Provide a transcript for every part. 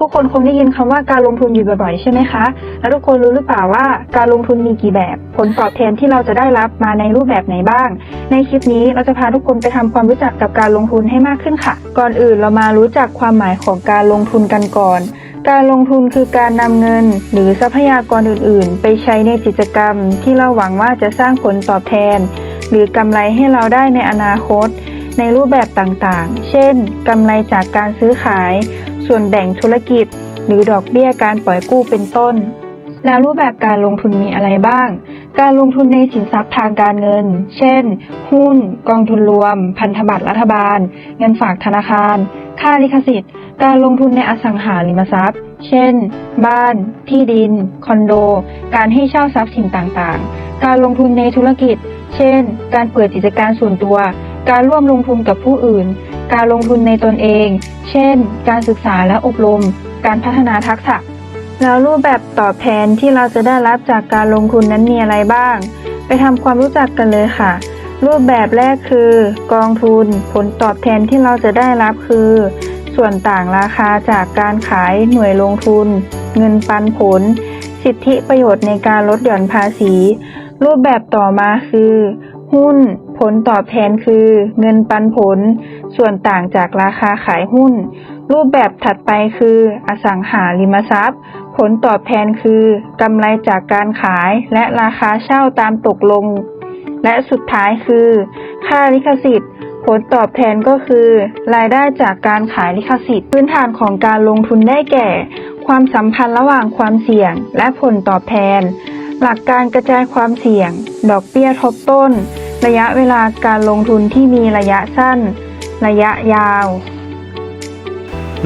ทุกคนคงได้ยินคำว่าการลงทุนอยู่บ่อยๆ ใช่ไหมคะ แล้วทุกคนรู้หรือเปล่าว่าการลงทุนมีกี่แบบ ผลตอบแทนที่เราจะได้รับมาในรูปแบบไหนบ้าง ในคลิปนี้เราจะพาทุกคนไปทำความรู้จักกับการลงทุนให้มากขึ้นค่ะ ก่อนอื่นเรามารู้จักความหมายของการลงทุนกันก่อน การลงทุนคือการนำเงิน หรือทรัพยากรอื่น ๆ ไปใช้ในกิจกรรม ที่เราหวังว่าจะสร้างผลตอบแทน หรือกำไรให้เราได้ในอนาคต ในรูปแบบต่างๆ เช่นกำไรจากการซื้อขาย ส่วนแบ่งธุรกิจ หรือดอกเบี้ยการปล่อยกู้เป็นต้น แล้วรูปแบบการลงทุนมีอะไรบ้าง การลงทุนในสินทรัพย์ทางการเงิน เช่น หุ้น กองทุนรวม พันธบัตรรัฐบาล เงินฝากธนาคาร ค่าลิขสิทธิ์ การลงทุนในอสังหาริมทรัพย์ เช่น บ้าน ที่ดิน คอนโด การให้เช่าทรัพย์สินต่างๆ การลงทุนในธุรกิจ เช่น การเปิดกิจการส่วนตัว การร่วมลงทุนกับผู้อื่น การลงทุนในตนเอง เช่น การศึกษาและอบรม การพัฒนาทักษะ แล้วรูปแบบตอบแทนที่เราจะได้รับจากการลงทุนนั้นมีอะไรบ้าง ไปทำความรู้จักกันเลยค่ะ รูปแบบแรกคือ กองทุน ผลตอบแทนที่เราจะได้รับคือ ส่วนต่างราคาจากการขายหน่วยลงทุน เงินปันผล สิทธิประโยชน์ในการลดหย่อนภาษี รูปแบบต่อมาคือ หุ้น ผลตอบแทนคือเงินปันผล ส่วนต่างจากราคาขายหุ้น รูปแบบถัดไปคือ อสังหาริมทรัพย์ ผลตอบแทนคือกำไรจากการขายและราคาเช่าตามตกลง และสุดท้ายคือ ค่าลิขสิทธิ์ผลตอบแทนก็คือ รายได้จากการขายลิขสิทธิ์พื้นฐานของการลงทุนได้แก่ ความสัมพันธ์ระหว่างความเสี่ยงและผลตอบแทน หลักการกระจายความเสี่ยง ดอกเบี้ยทบต้น ระยะเวลาการลงทุนที่มีระยะสั้น ระยะยาว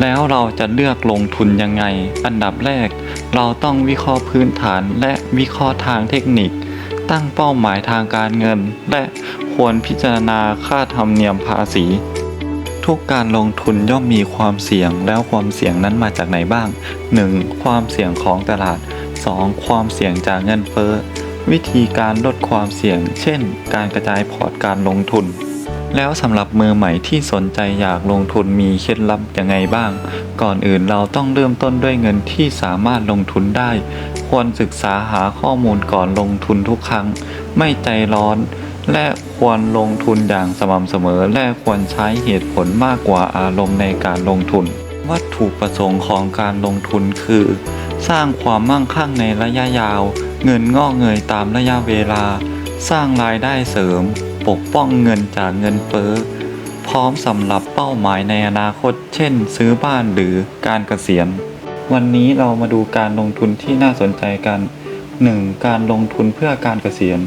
แล้วเราจะเลือกลงทุนยังไง อันดับแรก เราต้องวิเคราะห์พื้นฐานและวิเคราะห์ทางเทคนิค ตั้งเป้าหมายทางการเงิน และควรพิจารณาค่าธรรมเนียมภาษี ทุกการลงทุนย่อมมีความเสี่ยงแล้วความเสี่ยงนั้นมาจากไหนบ้าง 1. ความเสี่ยงของตลาด 2. ความเสี่ยงจากเงินเฟ้อ วิธีการลดความเสี่ยง เช่น การกระจายพอร์ตการลงทุน แล้วสำหรับมือใหม่ที่สนใจอยากลงทุนมีเคล็ดลับยังไงบ้าง ก่อนอื่นเราต้องเริ่มต้นด้วยเงินที่สามารถลงทุนได้ ควรศึกษาหาข้อมูลก่อนลงทุนทุกครั้ง ไม่ใจร้อน และควรลงทุนอย่างสม่ำเสมอ และควรใช้เหตุผลมากกว่าอารมณ์ในการลงทุน วัตถุประสงค์ของการลงทุนคือ สร้างความมั่งคั่งในระยะยาว เงินงอกเงยตามระยะเวลา สร้างรายได้เสริม ปกป้องเงินจากเงินเฟ้อ พร้อมสำหรับเป้าหมายในอนาคต เช่น ซื้อบ้านหรือการเกษียณ วันนี้เรามาดูการลงทุนที่น่าสนใจกัน 1. การลงทุนเพื่อการเกษียณ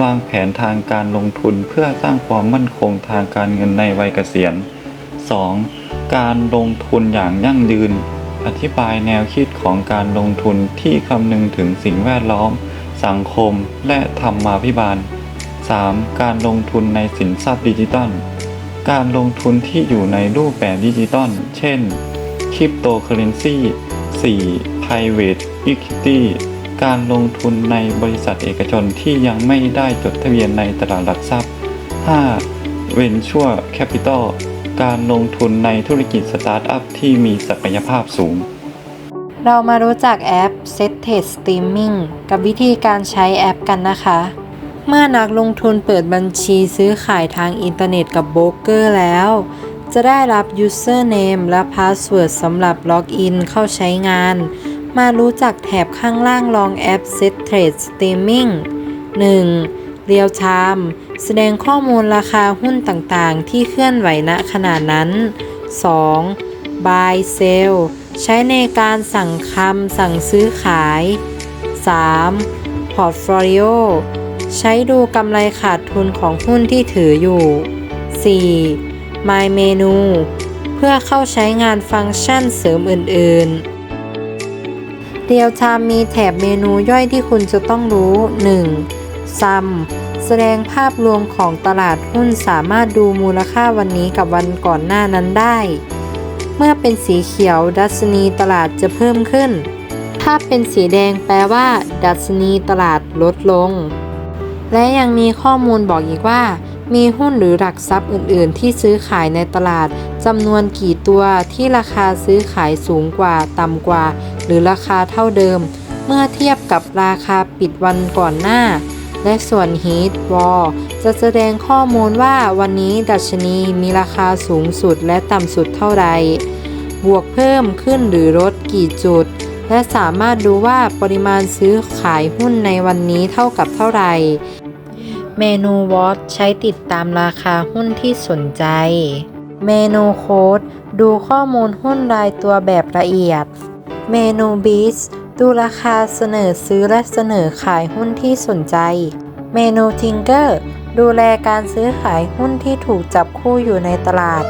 วางแผนทางการลงทุนเพื่อสร้างความมั่นคงทางการเงินในวัยเกษียณ 2. การลงทุนอย่างยั่งยืน อธิบายแนวคิดของการลงทุนที่คำนึงถึงสิ่งแวดล้อม สังคม และธรรมาภิบาล 3. การลงทุนในสินทรัพย์ดิจิตอล การลงทุนที่อยู่ในรูปแบบดิจิตอล เช่น คริปโตเคอเรนซี 4. private equity การลงทุนในบริษัทเอกชนที่ยังไม่ได้จดทะเบียนในตลาดหลักทรัพย์ 5. venture capital การลงทุนในธุรกิจสตาร์ทอัพที่มีศักยภาพสูง เรามารู้จักแอป s e t t e d Streaming กับวิธีการใช้แอปกันนะคะ เมื่อนักลงทุนเปิดบัญชีซื้อขายทางอินเทอร์เน็ตกับโบรกเกอร์แล้ว จะได้รับ Username และ Password สำหรับล็อกอินเข้าใช้งาน มารู้จักแถบข้างล่างรองแอป Set Trade Streaming 1. Real Time แสดงข้อมูลราคาหุ้นต่างๆ ที่เคลื่อนไหวณขณะนั้น 2. Buy Sell ใช้ในการสั่งคำสั่งซื้อขาย 3. Portfolio ใช้ดูกำไรขาดทุนของหุ้นที่ถืออยู่ 4. My Menu เพื่อเข้าใช้งานฟังก์ชันเสริมอื่นๆ เรียลไทม์มีแถบเมนูย่อยที่คุณจะต้องรู้ 1. Sum แสดงภาพรวมของตลาดหุ้นสามารถดูมูลค่าวันนี้กับวันก่อนหน้านั้นได้ เมื่อเป็นสีเขียวดัชนีตลาดจะเพิ่มขึ้น ถ้าเป็นสีแดงแปลว่า ดัชนีตลาดลดลง และยังมีข้อมูลบอกอีกว่า มีหุ้นหรือหลักทรัพย์อื่น ๆ ที่ซื้อขายในตลาดจำนวนกี่ตัวที่ราคาซื้อขายสูงกว่าต่ำกว่า หรือราคาเท่าเดิม เมื่อเทียบกับราคาปิดวันก่อนหน้า และส่วน Heat Wall จะแสดงข้อมูลว่าวันนี้ดัชนีมีราคาสูงสุดและต่ำสุดเท่าใดบวกเพิ่มขึ้นหรือลดกี่จุด และสามารถดูว่าปริมาณซื้อขายหุ้นในวันนี้เท่ากับเท่าไหร่เมนู Watch ใช้ติดตามราคาหุ้นที่สนใจ เมนู Code ดูข้อมูลหุ้นรายตัวแบบละเอียด เมนู Beats ดูราคาเสนอซื้อและเสนอขายหุ้นที่สนใจ เมนูทิงเกอร์ดูแลการซื้อขายหุ้นที่ถูกจับคู่อยู่ในตลาด